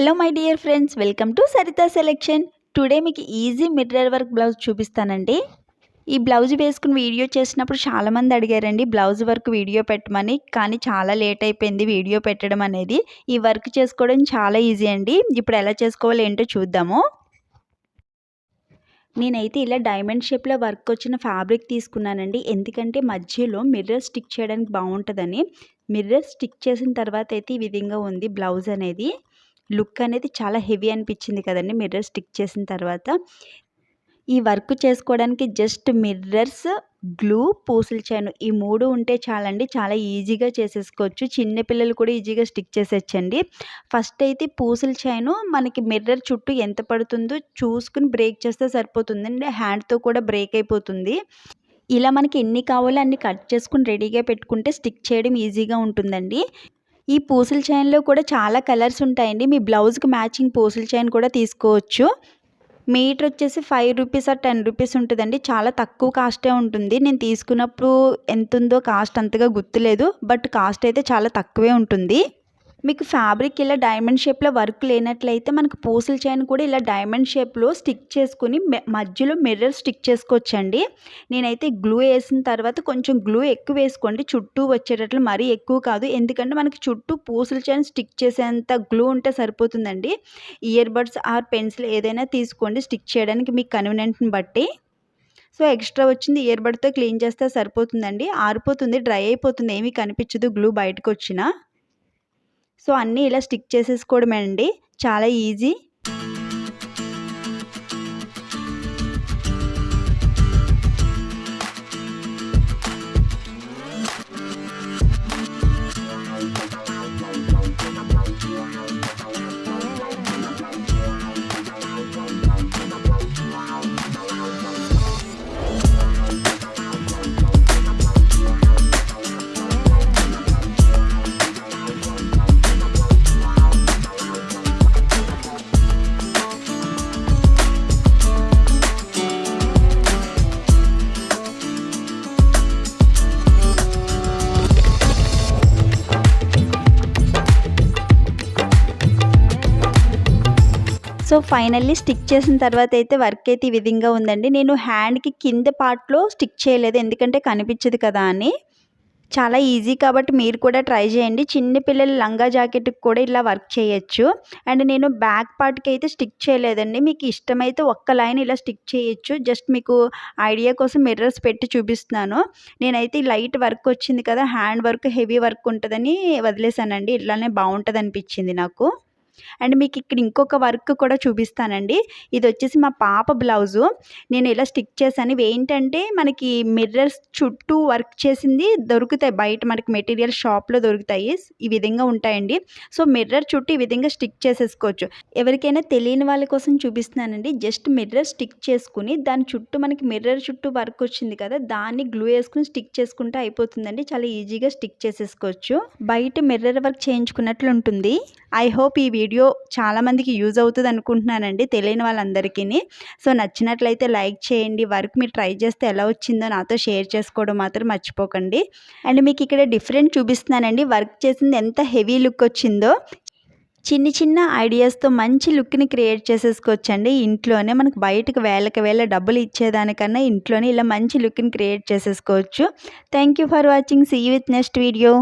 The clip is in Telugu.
Hello my dear friends welcome to Saritha selection today మీకు ఈజీ మిర్రర్ వర్క్ బ్లౌజ్ చూపిస్తానండి. ఈ బ్లౌజ్ వేసుకుని వీడియో చేసినప్పుడు చాలామంది అడిగారండి బ్లౌజ్ వర్క్ వీడియో పెట్టమని? కానీ చాలా లేట్ అయిపోయింది వీడియో పెట్టడం అనేది. ఈ వర్క్ చేసుకోవడం చాలా ఈజీ అండి. ఇప్పుడు ఎలా చేసుకోవాలో ఏంటో చూద్దాము. నేనైతే ఇలా డైమండ్ షేప్లో వర్క్ వచ్చిన ఫ్యాబ్రిక్ తీసుకున్నానండి. ఎందుకంటే మధ్యలో మిర్రర్ స్టిక్ చేయడానికి బాగుంటుందని. మిర్రర్ స్టిక్ చేసిన తర్వాత అయితే ఈ విధంగా ఉంది బ్లౌజ్ అనేది. లుక్ అనేది చాలా హెవీ అనిపించింది కదండి మిర్రర్ స్టిక్ చేసిన తర్వాత. ఈ వర్క్ చేసుకోవడానికి జస్ట్ మిర్రర్స్ గ్లూ పూసలు చేయను ఈ మూడు ఉంటే చాలండి చాలా ఈజీగా చేసేసుకోవచ్చు. చిన్న పిల్లలు కూడా ఈజీగా స్టిక్ చేసేచ్చండి ఫస్ట్ అయితే పూసలు చేయను మనకి మిర్రర్ చుట్టూ ఎంత పడుతుందో చూసుకుని బ్రేక్ చేస్తే సరిపోతుందండి హ్యాండ్తో కూడా బ్రేక్ అయిపోతుంది. ఇలా మనకి ఎన్ని కావాలో అన్ని కట్ చేసుకుని రెడీగా పెట్టుకుంటే స్టిక్ చేయడం ఈజీగా ఉంటుందండి. ఈ పూసల చైన్లో కూడా చాలా కలర్స్ ఉంటాయండి. మీ బ్లౌజ్కి మ్యాచింగ్ పూసల చైన్ కూడా తీసుకోవచ్చు. మీటర్ వచ్చేసి five rupees or ten rupees ఉంటుందండి. చాలా తక్కువ కాస్టే ఉంటుంది. నేను తీసుకున్నప్పుడు ఎంత ఉందో కాస్ట్ అంతగా గుర్తులేదు. బట్ కాస్ట్ అయితే చాలా తక్కువే ఉంటుంది. మీకు ఫ్యాబ్రిక్ ఇలా డైమండ్ షేప్లో వర్క్ లేనట్లయితే మనకు పూసల చైన్ కూడా ఇలా డైమండ్ షేప్లో స్టిక్ చేసుకుని మధ్యలో మిర్రర్ స్టిక్ చేసుకోవచ్చండి. నేనైతే గ్లూ వేసిన తర్వాత కొంచెం గ్లూ ఎక్కువ వేసుకోండి. చుట్టూ వచ్చేటట్లు మరీ ఎక్కువ కాదు. ఎందుకంటే మనకి చుట్టూ పూసల చైన్ స్టిక్ చేసేంత గ్లూ ఉంటే సరిపోతుందండి. ఇయర్ బడ్స్ ఆర్ పెన్సిల్ ఏదైనా తీసుకోండి. స్టిక్ చేయడానికి మీకు కన్వీనియంట్ని బట్టి. సో ఎక్స్ట్రా వచ్చింది ఇయర్ బడ్తో క్లీన్ చేస్తే సరిపోతుందండి. ఆరిపోతుంది డ్రై అయిపోతుంది. ఏమీ కనిపించదు గ్లూ బయటకు వచ్చినా. సో అన్నీ ఇలా స్టిక్ చేసేసుకోవడమే అండి చాలా ఈజీ. సో ఫైనల్లీ స్టిక్ చేసిన తర్వాత అయితే వర్క్ అయితే ఈ విధంగా ఉందండి. నేను హ్యాండ్కి కింద పార్ట్లో స్టిక్ చేయలేదు. ఎందుకంటే కనిపించదు కదా అని. చాలా ఈజీ కాబట్టి మీరు కూడా ట్రై చేయండి. చిన్న పిల్లల లంగా జాకెట్కి కూడా ఇలా వర్క్ చేయొచ్చు. అండ్ నేను బ్యాక్ పార్ట్కి అయితే స్టిక్ చేయలేదండి. మీకు ఇష్టమైతే ఒక్క లైన్ ఇలా స్టిక్ చేయొచ్చు. జస్ట్ మీకు ఐడియా కోసం మిర్రర్స్ పెట్టి చూపిస్తున్నాను. నేనైతే లైట్ వర్క్ వచ్చింది కదా హ్యాండ్ వర్క్ హెవీ వర్క్ ఉంటుందని వదిలేసానండి. ఇట్లానే బాగుంటుంది అనిపించింది నాకు. అండ్ మీకు ఇక్కడ ఇంకొక వర్క్ కూడా చూపిస్తానండి. ఇది వచ్చేసి మా పాప బ్లౌజు. నేను ఇలా స్టిక్ చేశాను. ఇవి ఏంటంటే మనకి మిర్రర్స్ చుట్టూ వర్క్ చేసింది దొరుకుతాయి. బయట మనకి మెటీరియల్ షాప్లో దొరుకుతాయి. ఈ విధంగా ఉంటాయండి. సో మిర్రర్ చుట్టూ ఈ విధంగా స్టిక్ చేసేసుకోవచ్చు. ఎవరికైనా తెలియని వాళ్ళ కోసం చూపిస్తున్నానండి. జస్ట్ మిర్రర్ స్టిక్ చేసుకుని దాని చుట్టూ మనకి మిర్రర్ చుట్టూ వర్క్ వచ్చింది కదా దాన్ని గ్లూ వేసుకుని స్టిక్ చేసుకుంటే అయిపోతుందండి. చాలా ఈజీగా స్టిక్ చేసేసుకోవచ్చు. బయట మిర్రర్ వర్క్ చేయించుకున్నట్లు ఉంటుంది ఐ హోప్ ఈ వీడియో చాలామందికి యూజ్ అవుతుంది అనుకుంటున్నానండి తెలియని వాళ్ళందరికీ సో నచ్చినట్లయితే లైక్ చేయండి వర్క్ మీరు ట్రై చేస్తే ఎలా వచ్చిందో నాతో షేర్ చేసుకోవడం మాత్రం మర్చిపోకండి. అండ్ మీకు ఇక్కడ డిఫరెంట్ చూపిస్తున్నానండి వర్క్ చేసింది ఎంత హెవీ లుక్ వచ్చిందో. చిన్న చిన్న ఐడియాస్తో మంచి లుక్ని క్రియేట్ చేసేసుకోవచ్చండి. ఇంట్లోనే మనకు బయటకు వేలకు వేల డబ్బులు ఇచ్చేదానికన్నా ఇంట్లోనే ఇలా మంచి లుక్ని క్రియేట్ చేసేసుకోవచ్చు. Thank you for watching. See with next video.